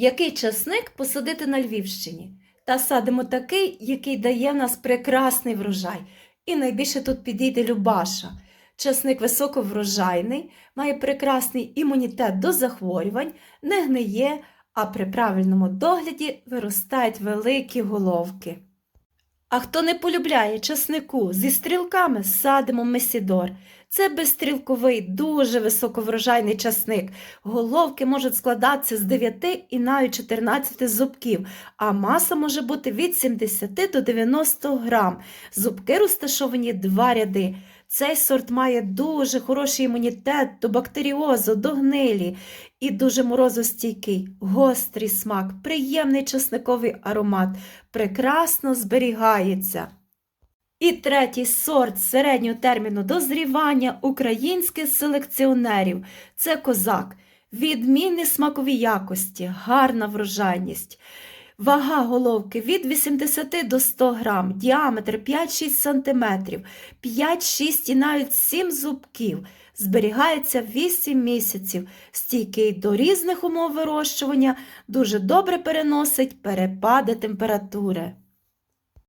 Який часник посадити на Львівщині? Та садимо такий, який дає в нас прекрасний врожай. І найбільше тут підійде Любаша. Часник високоврожайний, має прекрасний імунітет до захворювань, не гниє, а при правильному догляді виростають великі головки. А хто не полюбляє часнику зі стрілками, садимо месідор. Це безстрілковий, дуже високоврожайний часник. Головки можуть складатися з 9 і навіть 14 зубків, а маса може бути від 70 до 90 грам. Зубки розташовані два ряди. Цей сорт має дуже хороший імунітет до бактеріозу, до гнилі і дуже морозостійкий, гострий смак, приємний часниковий аромат, прекрасно зберігається. І третій сорт середнього терміну дозрівання українських селекціонерів це козак. Відмінні смакові якості, гарна врожайність. Вага головки від 80 до 100 грам, діаметр 5-6 см, 5-6 і навіть 7 зубків. Зберігається 8 місяців, стійкий до різних умов вирощування, дуже добре переносить перепади температури.